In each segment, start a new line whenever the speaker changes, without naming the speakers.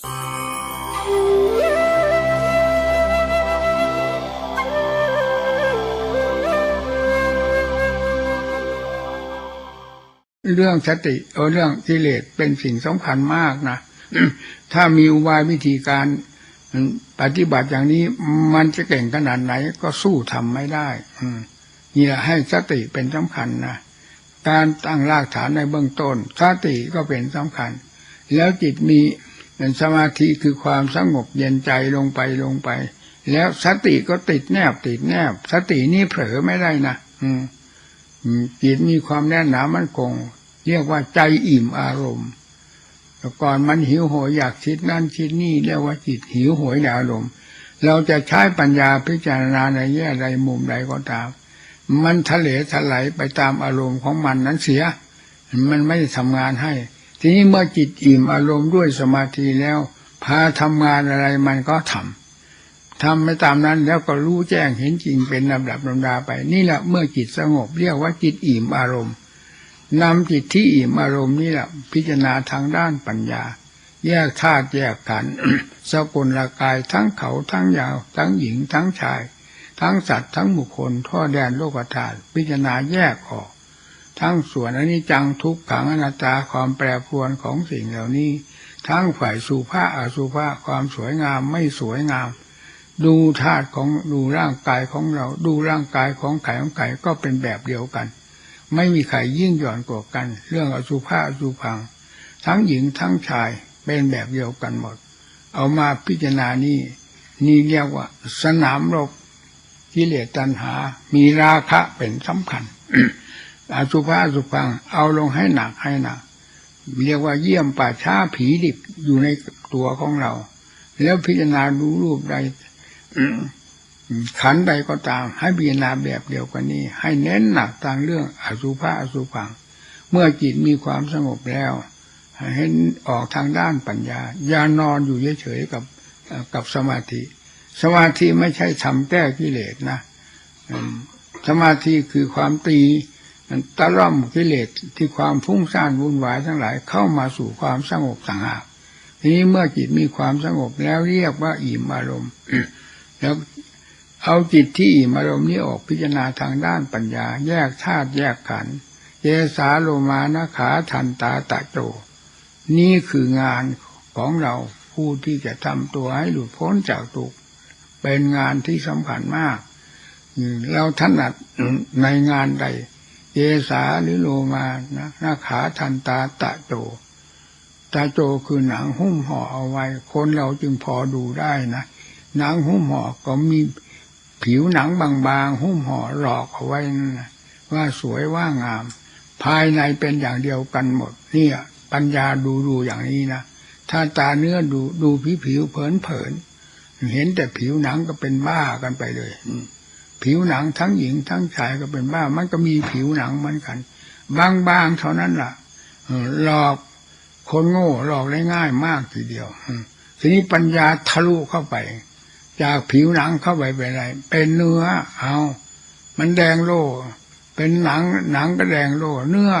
เรื่องสติเออเรื่องกิเลสเป็นสิ่งสำคัญมากนะถ้ามีอุบายวิธีการปฏิบัติอย่างนี้มันจะเก่งขนาดไหนก็สู้ทำไม่ได้นี่แหละให้สติเป็นสำคัญนะการตั้งรากฐานในเบื้องต้นสติก็เป็นสำคัญ แล้วจิตมี สมาธิคือความสงบเย็นใจลงไปลงไป แล้วสติก็ติดแนบติดแนบ สตินี่เผลอไม่ได้นะอืมจิตมีความแน่นหนามั่นคง เรียกว่าใจอิ่มอารมณ์แต่ก่อนมันหิวโหยอยากคิดนั่นคิดนี่เรียกว่าจิตหิวโหยในอารมณ์เราจะใช้ปัญญาพิจารณาในแง่ใดมุมใดก็ตาม มันทะเลถลายไปตามอารมณ์ของมันนั้นเสีย มันไม่ได้ทำงานให้ ทีนี้เมื่อจิตอิ่มอารมณ์ด้วยสมาธิแล้ว พาทำงานอะไรมันก็ทำทำไม่ตามนั้นแล้วก็รู้แจ้งเห็นจริงเป็นลำดับลำดาไป นี่แหละเมื่อจิตสงบเรียกว่าจิตอิ่มอารมณ์นำจิตที่อิ่มอารมณ์นี่แหละพิจารณาทางด้านปัญญา แยกธาตุแยกขันธ์สกุลละกายทั้งเขาทั้งยาว ทั้งหญิงทั้งชาย ทั้งสัตว์ทั้งบุคคลท่อแดนโลกธาตุพิจารณาแยกออก ทั้งส่วนอนิจจังทุกขังอนัตตาความแปรปรวนของสิ่งเหล่านี้ ทั้งฝ่ายสุภาอสุภาความสวยงามไม่สวยงาม ดูธาตุของดูร่างกายของเรา ดูร่างกายของไข่ของไข่ก็เป็นแบบเดียวกัน ไม่มีใครยิ่งหย่อนกว่ากัน เรื่องอสุภาอสุพัง ทั้งหญิงทั้งชายเป็นแบบเดียวกันหมด เอามาพิจารณานี่นี่เรียกว่า สนามรบกิเลสตัณหา มีราคะเป็นสำคัญ อสุภาสุพัง เอาลงให้หนักให้หนัก เรียกว่าเยี่ยมป่าช้าผีดิบอยู่ในตัวของเรา แล้วพิจารณาดูรูปใดขันใดก็ตาม ให้พิจารณาแบบเดียวกันนี้ ให้เน้นหนักทางเรื่องอสุภะอสุพัง เมื่อจิตมีความสงบแล้วให้ออกทางด้านปัญญา อย่านอนอยู่เฉยๆกับกับสมาธิ สมาธิไม่ใช่ทำแก้กิเลสนะ สมาธิคือความตี ตะล่อมกิเลสที่ความฟุ้งซ่านวุ่นวายทั้งหลายเข้ามาสู่ความสงบสังหารทีนี้เมื่อจิตมีความสงบแล้วเรียกว่าอิ่มอารมณ์แล้วเอาจิตที่อิ่มอารมณ์นี้ออกพิจารณาทางด้านปัญญา แยกธาตุแยกขันธ์เยสาโลมานะขาทันตาตะโจนี่คืองานของเราผู้ที่จะทำตัวให้หลุดพ้นจากทุกข์เป็นงานที่สำคัญมาก เราถนัดในงานใด เยสาหรือโลมานะนาขาทันตาตะโจ ตาโจคือหนังหุ้มห่อเอาไว้ คนเราจึงพอดูได้นะหนังหุ้มห่อก็มีผิวหนังบางๆ หุ้มห่อหลอกเอาไว้นะว่าสวยว่างาม ภายในเป็นอย่างเดียวกันหมด เนี่ย ปัญญาดูดูอย่างนี้นะถ้าตาเนื้อดูดูผิวผิวเผินเผินเห็นแต่ผิวหนังก็เป็นบ้ากันไปเลย ผิวหนังทั้งหญิงทั้งชายก็เป็นบ้า มันก็มีผิวหนังเหมือนกัน บางๆเท่านั้นล่ะหลอกคนโง่หลอกได้ง่ายมากทีเดียวทีนี้ปัญญาทะลุเข้าไป จากผิวหนังเข้าไปเป็นอะไร เป็นเนื้อ เอา มันแดงโลเป็นหนัง หนังก็แดงโลเนื้อ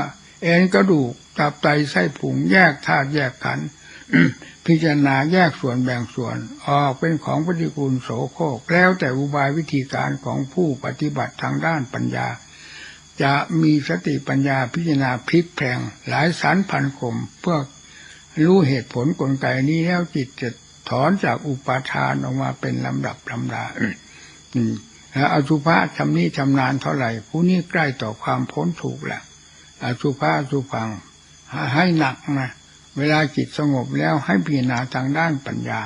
เอ็นกระดูกตับไตไส้ผุงแยกธาตุแยกขัน พิจารณาแยกส่วนแบ่งส่วนออกเป็นของปฏิกูลโสโครกแล้วแต่อุบายวิธีการของผู้ปฏิบัติทางด้านปัญญา จะมีสติปัญญาพิจารณาพลิกแพงหลายสารพันคมเพื่อรู้เหตุผลกลไกนี้แล้วจิตจะถอนจากอุปาทานออกมาเป็นลำดับลำดาแล้วอสุภะชำนี้ชำนาญเท่าไหร่ผู้นี้ใกล้ต่อความพ้นถูกแหละอสุภะสุพังให้หนักนะ เวลาจิตสงบแล้วให้พิจารณาทางด้านปัญญา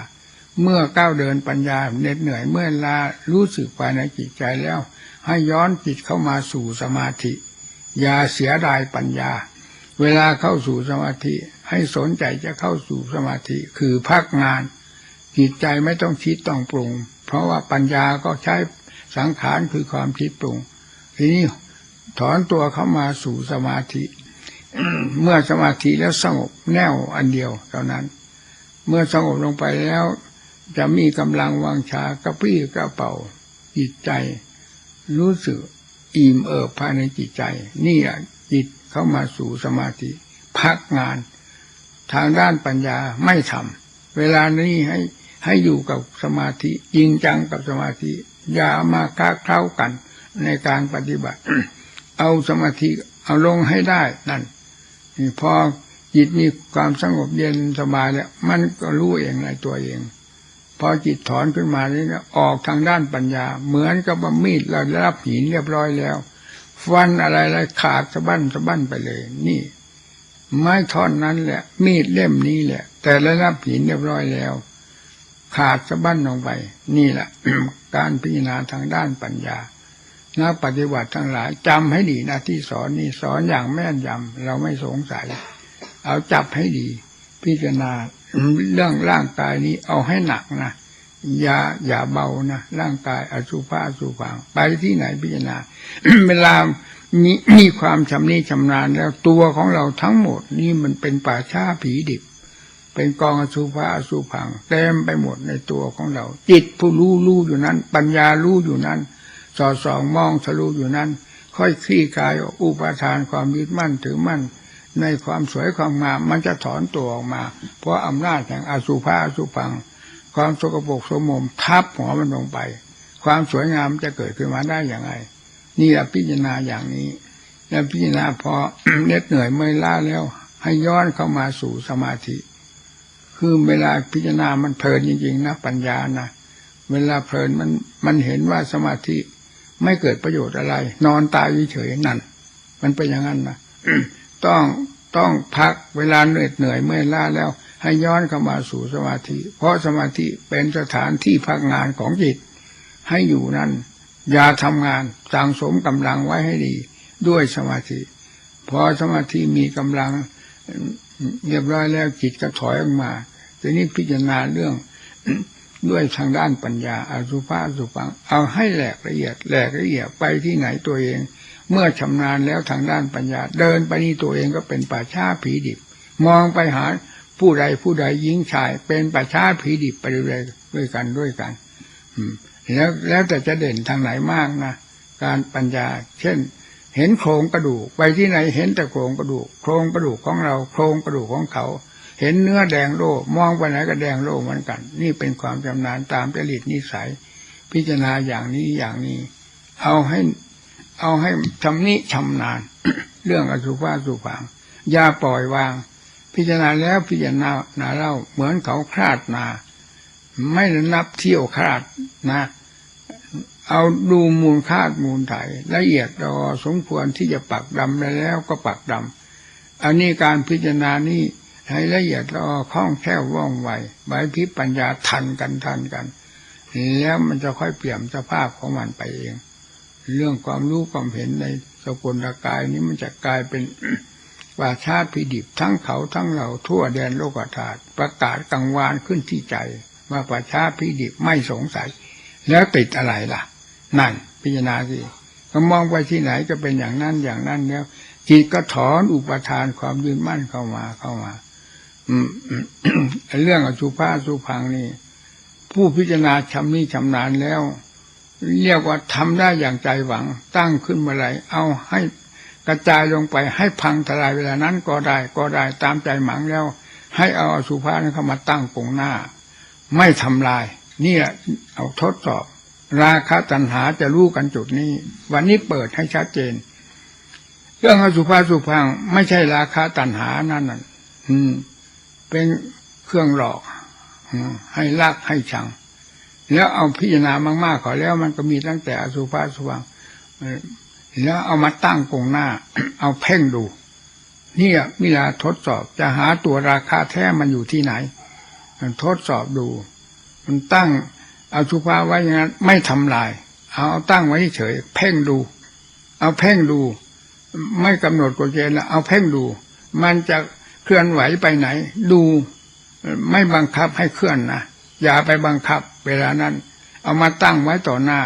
เมื่อก้าวเดินปัญญาเหน็ดเหนื่อยเมื่อลารู้สึกภายในจิตใจแล้ว ให้ย้อนจิตเข้ามาสู่สมาธิ อย่าเสียดายปัญญา เวลาเข้าสู่สมาธิ ให้สนใจจะเข้าสู่สมาธิคือพักงาน จิตใจไม่ต้องคิดต้องปรุง เพราะว่าปัญญาก็ใช้สังขารคือความคิดปรุง ทีนี้ถอนตัวเข้ามาสู่สมาธิ เมื่อสมาธิแล้วสงบแน่วอันเดียวเท่านั้น เมื่อสงบลงไปแล้ว จะมีกำลังวางชากระปี้กระเป๋าจิตใจ รู้สึกอิ่มเอิบภายในจิตใจ นี่แหละจิตเข้ามาสู่สมาธิ พักงาน ทางด้านปัญญาไม่ทำเวลานี้ให้ให้อยู่กับสมาธิจริงจังกับสมาธิ อย่ามาค้าเข้ากันในการปฏิบัติ เอาสมาธิเอาลงให้ได้นั่น พอจิตมีความสงบเย็นสบายแล้ว มันก็รู้เองในตัวเอง พอจิตถอนขึ้นมานี่นะออกทางด้านปัญญา เหมือนกับว่ามีดเราได้รับหินเรียบร้อยแล้ว ฟันอะไรอะไรขาดสะบั้นสะบั้นไปเลย นี่ ไม้ท่อนนั้นแหละ มีดเล่มนี้แหละ แต่ได้รับหินเรียบร้อยแล้ว ขาดสะบั้นลงไป นี่แหละการพิจารณาทางด้านปัญญา นักปฏิบัติทั้งหลายจำให้ดีนะที่สอนนี่สอนอย่างแม่นยำเราไม่สงสัย เอาจับให้ดี พิจารณาเรื่องร่างกายนี้เอาให้หนักนะอย่าอย่าเบานะร่างกายอสุภะอสุพังไปที่ไหนพิจารณาเวลามีมีความชำนิชำนาญแล้วตัวของเราทั้งหมดนี่มันเป็นป่าช้าผีดิบ เป็นกองอสุภะอสุพังเต็มไปหมดในตัวของเรา จิตผู้รู้รู้อยู่นั้น ปัญญารู้อยู่นั้น สอดส่องมองทะลุอยู่นั้น ค่อยคลี่คลายอุปทานความยึดมั่นถือมั่น ในความสวยความงามมันจะถอนตัวออกมา เพราะอำนาจแห่งอสุภะอสุพัง ความสกปรกสมมทับหัวมันลงไป ความสวยงามจะเกิดขึ้นมาได้อย่างไรนี่แหละพิจารณาอย่างนี้ แล้วพิจารณาพอเน็ดเหนื่อยเมื่อยล้าแล้ว ให้ย้อนเข้ามาสู่สมาธิ คือเวลาพิจารณามันเพลินจริงๆนะปัญญานะเวลาเพลินมันมันเห็นว่าสมาธิ ไม่เกิดประโยชน์อะไร นอนตายเฉยนั่น มันเป็นอย่างนั้นนะต้องต้องพักเวลาเหนื่อยเหนื่อยเมื่อยล้าแล้ว ให้ย้อนเข้ามาสู่สมาธิ เพราะสมาธิเป็นสถานที่พักงานของจิต ให้อยู่นั้นอย่าทำงานสังสมกำลังไว้ให้ดี ด้วยสมาธิพอสมาธิมีกำลังเรียบร้อยแล้วจิตก็ถอยออกมาทีนี้พิจารณาเรื่อง ด้วยทางด้านปัญญาอาสุภะอสุปัง เอาให้แหลกละเอียดแหลกละเอียดไปที่ไหนตัวเอง เมื่อชำนาญแล้วทางด้านปัญญา เดินไปนี่ตัวเองก็เป็นป่าช้าผีดิบ มองไปหาผู้ใดผู้ใดหญิงชาย เป็นป่าช้าผีดิบไปเรื่อยด้วยกันด้วยกัน อืมแล้วแล้วแต่จะเด่นทางไหนมากนะการปัญญา เช่น เห็นโครงกระดูกไปที่ไหนเห็นแต่โครงกระดูก โครงกระดูกของเรา โครงกระดูกของเขา เห็นเนื้อแดงโลมองไปไหนก็แดงโลเหมือนกัน นี่เป็นความชำนาญตามจริตนิสัย พิจารณาอย่างนี้อย่างนี้ เอาให้เอาให้ชำนิชำนาญเรื่องอสุภะสุพังอย่าปล่อยวาง พิจารณาแล้วพิจารณานาเล่าเหมือนเขาคลาดนา ไม่นับเที่ยวคลาดนะ เอาดูมูลค่ามูลไถละเอียดรอสมควรที่จะปักดำได้แล้วก็ปักดำอันนี้การพิจารณานี่ ให้ละเอียดรอคล่องแคล่วว่องไวใบพิปัญญาทันกันทันกันแล้วมันจะค่อยเปลี่ยนสภาพของมันไปเอง เรื่องความรู้ความเห็นในสกุลกายนี้มันจะกลายเป็นป่าชาติพิดิบทั้งเขาทั้งเราทั่วแดนโลกธาตุประกาศกังวานขึ้นที่ใจ ว่าป่าชาพิดิบไม่สงสัย แล้วติดอะไรล่ะ นั่นพิจารณาสิก็มองไปที่ไหนก็เป็นอย่างนั้นอย่างนั้นแล้วจิตก็ถอนอุปทานความยืนมั่นเข้ามาเข้ามา เรื่องอสุภาสุพังนี่ ผู้พิจารณาชำนี้ชำนาญแล้ว เรียกว่าทำได้อย่างใจหวัง ตั้งขึ้นเมื่อไหร่เอาให้กระจายลงไปให้พังทลายเวลานั้นก็ได้ก็ได้ตามใจหมังแล้ว ให้เอาอสุภานั้นเข้ามาตั้งปงหน้า ไม่ทำลาย นี่แหละเอาทดสอบ ราคะตัณหาจะรู้กันจุดนี้ วันนี้เปิดให้ชัดเจน เรื่องอสุภาสุพังไม่ใช่ราคะตัณหานั่นน่ะอืม เป็นเครื่องหลอกให้ลักให้ชัง แล้วเอาพิจารณามากๆขอแล้วมันก็มีตั้งแต่อสุภาสุพังเอ่อแล้วเอามาตั้งกงหน้า เอาเพ่งดูเนี่ยเวลาทดสอบจะหาตัวราคาแท้มันอยู่ที่ไหนทดสอบดู มันตั้งเอาสุภาไว้อย่างนั้น ไม่ทำลาย เอาตั้งไว้เฉย เพ่งดู เอาเพ่งดู ไม่กำหนดกฎเกณฑ์แล้วเอาเพ่งดู มันจะ เคลื่อนไหวไปไหน ดูไม่บังคับให้เคลื่อนนะอย่าไปบังคับ เวลานั้น เอามาตั้งไว้ต่อหน้า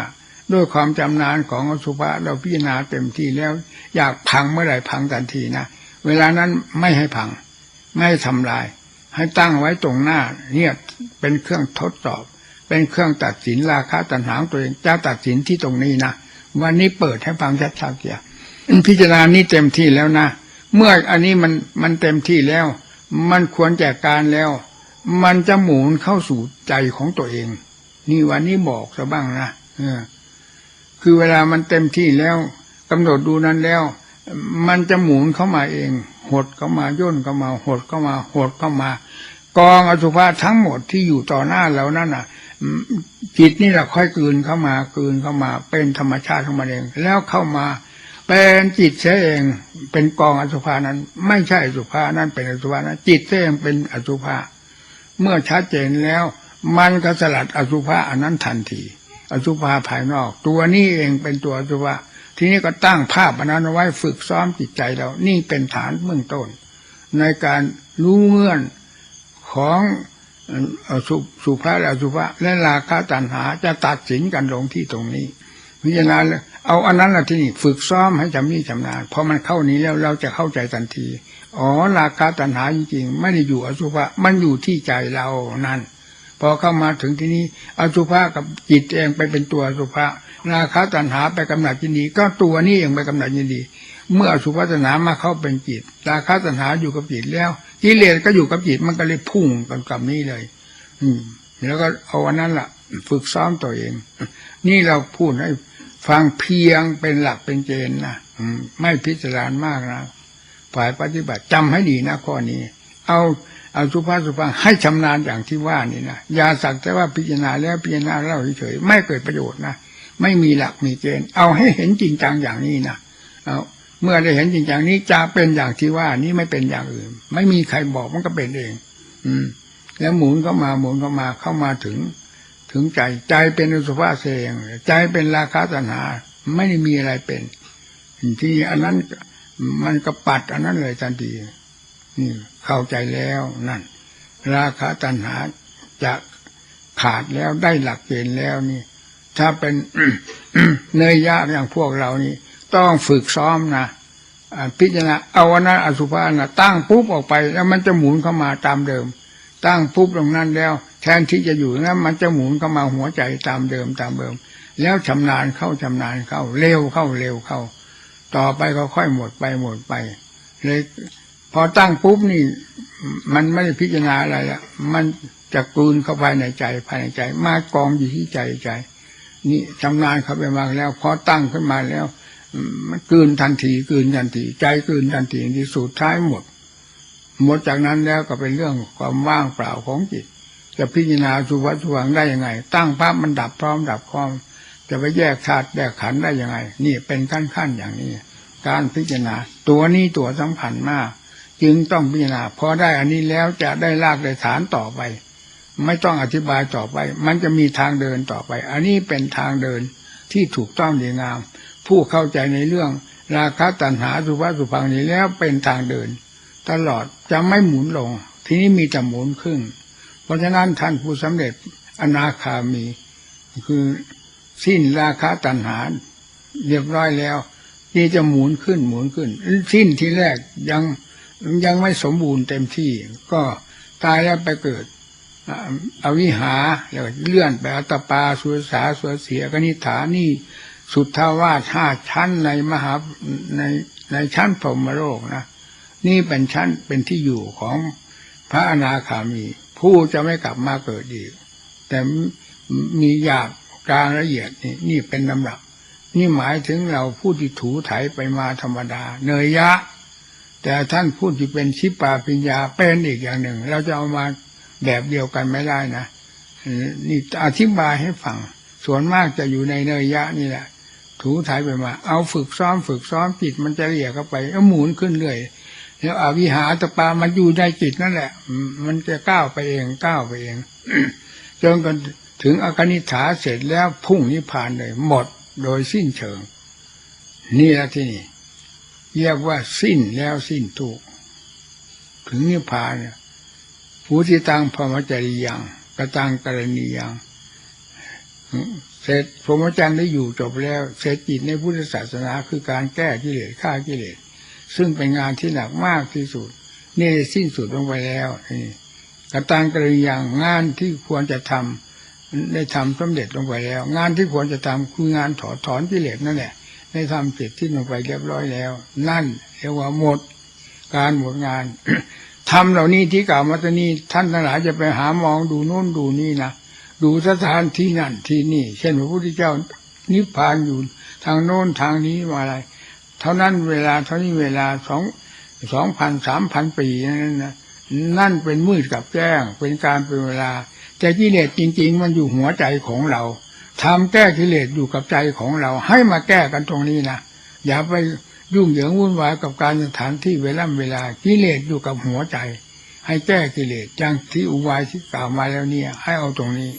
ด้วยความจำนานของอสุภะเราพิจารณาเต็มที่แล้ว อยากพังเมื่อไหร่พังทันทีนะเวลานั้นไม่ให้พัง ไม่ทำลาย ให้ตั้งไว้ตรงหน้า เนี่ยเป็นเครื่องทดสอบ เป็นเครื่องตัดสินราคาตัณหางตัวเองจะตัดสินที่ตรงนี้นะวันนี้เปิดให้ฟังชัดๆเกียพิจารณานี้เต็มที่แล้วนะ เมื่ออันนี้มันมันเต็มที่แล้ว มันควรแจกการแล้ว มันจะหมุนเข้าสู่ใจของตัวเอง นี่วันนี้บอกซะบ้างนะเออ คือเวลามันเต็มที่แล้วกำหนดดูนั้นแล้ว มันจะหมุนเข้ามาเอง หดเข้ามาย่นเข้ามา หดเข้ามา หดเข้ามากองอสุภะทั้งหมดที่อยู่ต่อหน้าเรานั่นน่ะจิตนี่แหละค่อยกลืนเข้ามา กลืนเข้ามา เป็นธรรมชาติของมันเอง แล้วเข้ามา เป็นจิตเสียเองเป็นกองอสุภานั้น ไม่ใช่อสุภานั้นเป็นอสุภานั้นจิตเสียเองเป็นอสุภาเมื่อชัดเจนแล้ว มันก็สลัดอสุภาอันนั้นทันที อสุภาภายนอก ตัวนี้เองเป็นตัวอสุภาทีนี้ก็ตั้งภาพอันนั้นไว้ฝึกซ้อมจิตใจเรา นี่เป็นฐานเบื้องต้น ในการรู้เงื่อนของอสุสุภาและอสุภาและราคะตัณหาจะตัดสินกันลงที่ตรงนี้พิจารณา เอาอันนั้นละที่นี่ฝึกซ้อมให้จำนี่จำนานพอมันเข้านี้แล้วเราจะเข้าใจทันที อ๋อราคะตัณหาจริงๆไม่ได้อยู่อสุภะมันอยู่ที่ใจเรานั่นพอเข้ามาถึงที่นี้อสุภะกับจิตเองไปเป็นตัวอสุภะราคะตัณหาไปกำหนัดยินดี ก็ตัวนี้เองไปกำหนัดยินดี เมื่ออสุภะตัณหามาเข้าเป็นจิต ราคะตัณหาอยู่กับจิตแล้วกิเลสก็อยู่กับจิตมันก็เลยพุ่งกันกับนี้เลย อืม แล้วก็เอาอันนั้นล่ะ ฝึกซ้อมตัวเอง นี่เราพูดให้ ฟังเพียงเป็นหลักเป็นเกณฑ์นะไม่พิจารณามากนะฝ่ายปฏิบัติจำให้ดีนะข้อนี้ เอาเอาสุภาพสุภาพให้ชำนาญอย่างที่ว่านี่นะอย่าสักแต่ว่าพิจารณาแล้วพิจารณาเล่าเฉยๆไม่เกิดประโยชน์นะไม่มีหลักมีเกณฑ์เอาให้เห็นจริงจังอย่างนี้นะเอาเมื่อได้เห็นจริงจังนี้จะเป็นอย่างที่ว่านี้ไม่เป็นอย่างอื่น ไม่มีใครบอกมันก็เป็นเอง อืม แล้วหมุนเข้ามาหมุนเข้ามาเข้ามาถึง ถึงใจใจเป็นอสุภาเสงใจเป็นราคะตัณหา ไม่ได้มีอะไรเป็นที่อันนั้นมันก็ปัดอันนั้นเลยทันทีนี่เข้าใจแล้วนั่น ราคะตัณหาจะขาดแล้วได้หลักเกณฑ์แล้วนี่ ถ้าเป็นเนยยะอย่างพวกเรานี่ ต้องฝึกซ้อมนะพิจารณาเอาวันนั้นอสุภะนะตั้งปุ๊บออกไป แล้วมันจะหมุนเข้ามาตามเดิม ตั้งปุ๊บตรงนั้นแล้ว ทนที่จะอยู่นั้นมันจะหมุนเข้ามาหัวใจตามเดิมตามเดิม แล้วชำนาญเข้าชำนาญเข้า เร็วเข้าเร็วเข้า ต่อไปก็ค่อยหมดไปหมดไป เลยพอตั้งปุ๊บนี่ มันไม่ได้พิจารณาอะไรละมันจะกลืนเข้าภายในใจภายในใจ มากองอยู่ที่ใจใจ นี่ชำนาญเข้าไปมากแล้วพอตั้งขึ้นมาแล้ว มันกลืนทันทีกลืนทันที ใจกลืนทันทีที่สุดท้ายหมด หมดจากนั้นแล้วก็เป็นเรื่องความว่างเปล่าของจิต จะพิจารณาสุวัสุวังได้ยังไง ตั้งภาพมันดับพร้อมดับพร้อม จะไปแยกธาตุแยกขันได้ยังไง นี่เป็นขั้นขั้นอย่างนี้ การพิจารณา ตัวนี้ตัวสำคัญมาก จึงต้องพิจารณาพอได้อันนี้แล้วจะได้ลากได้ฐานต่อไป ไม่ต้องอธิบายต่อไป มันจะมีทางเดินต่อไป อันนี้เป็นทางเดินที่ถูกต้องดีงาม ผู้เข้าใจในเรื่อง ราคะตัณหาสุภาสุพังนี้แล้วเป็นทางเดิน ตลอดจะไม่หมุนลง ทีนี้มีแต่หมุนขึ้น เพราะฉะนั้นท่านผู้สำเร็จอนาคามี คือสิ้นราคะตัณหาเรียบร้อยแล้ว นี่จะหมุนขึ้นหมุนขึ้น สิ้นที่แรกยังยังไม่สมบูรณ์เต็มที่ ก็ตายแล้วไปเกิดอ่าวิหาแล้วเลื่อนไปอัตตปาสุสาสุเสียกนิฐานี่สุทธาวาสห้าชั้นในมหาในในชั้นพรหมโลกนะ นี่เป็นชั้นเป็นที่อยู่ของพระอนาคามี ผู้จะไม่กลับมาเกิดอีก แต่มีหยาบกลางละเอียดนี่นี่เป็นลำดับ นี่หมายถึงเราผู้ที่ถูไถไปมาธรรมดา เนยยะ แต่ท่านผู้ที่เป็นชิปาปิญญาเป็นอีกอย่างหนึ่ง เราจะเอามาแบบเดียวกันไม่ได้นะนี่อธิบายให้ฟัง ส่วนมากจะอยู่ในเนยยะนี่แหละถูไถไปมา เอาฝึกซ้อมฝึกซ้อมจิตมันจะเรียกเข้าไปเอาหมุนขึ้นเรื่อย แล้วอวิหาตปามันอยู่ในจิตนั่นแหละ มันจะก้าวไปเองก้าวไปเองจนกันถึงอากนิฐาเสร็จแล้วพุ่งนิพพานเลย หมดโดยสิ้นเชิง นี่แหละที่นี่เรียกว่าสิ้นแล้วสิ้นทุกถึงนิพพานผู้ที่ตังพรหมจริยังกระตังกรณียังเสร็จพรหมจรรย์ได้อยู่จบแล้ว เสร็จจิตในพุทธศาสนาคือการแก้กิเลสฆ่ากิเลส ซึ่งเป็นงานที่หนักมากที่สุด นี่สิ้นสุดลงไปแล้วนี่กระตังกระยังงานที่ควรจะทำได้ทำสำเร็จลงไปแล้ว งานที่ควรจะทำคืองานถอดถอนกิเลสนั่นแหละได้ทำเสร็จที่ลงไปเรียบร้อยแล้ว นั่นเรียกว่าหมด การหมดงานทำเหล่านี้ที่กล่าวมาตอนนี้ท่านทั้งหลายจะไปหามองดูโน่นดูนี่นะดูสถานที่นั่นที่นี่ เช่นพระพุทธเจ้านิพพานอยู่ทางโน้นทางนี้มาอะไร เท่านั้นเวลาเท่านี้เวลาสองสองพันสามพันปีนั่นนะนั่นเป็นมืดกับแจ้ง เป็นการเป็นเวลา แต่กิเลสจริง ๆ มันอยู่หัวใจของเราทำแก้กิเลสอยู่กับใจของเรา ให้มาแก้กันตรงนี้นะอย่าไปยุ่งเหยิงวุ่นวายกับการสถานที่เวลาเวลากิเลสอยู่กับหัวใจ ให้แก้กิเลสอย่างที่อุบายที่กล่าวมาแล้วเนี่ย ให้เอาตรงนี้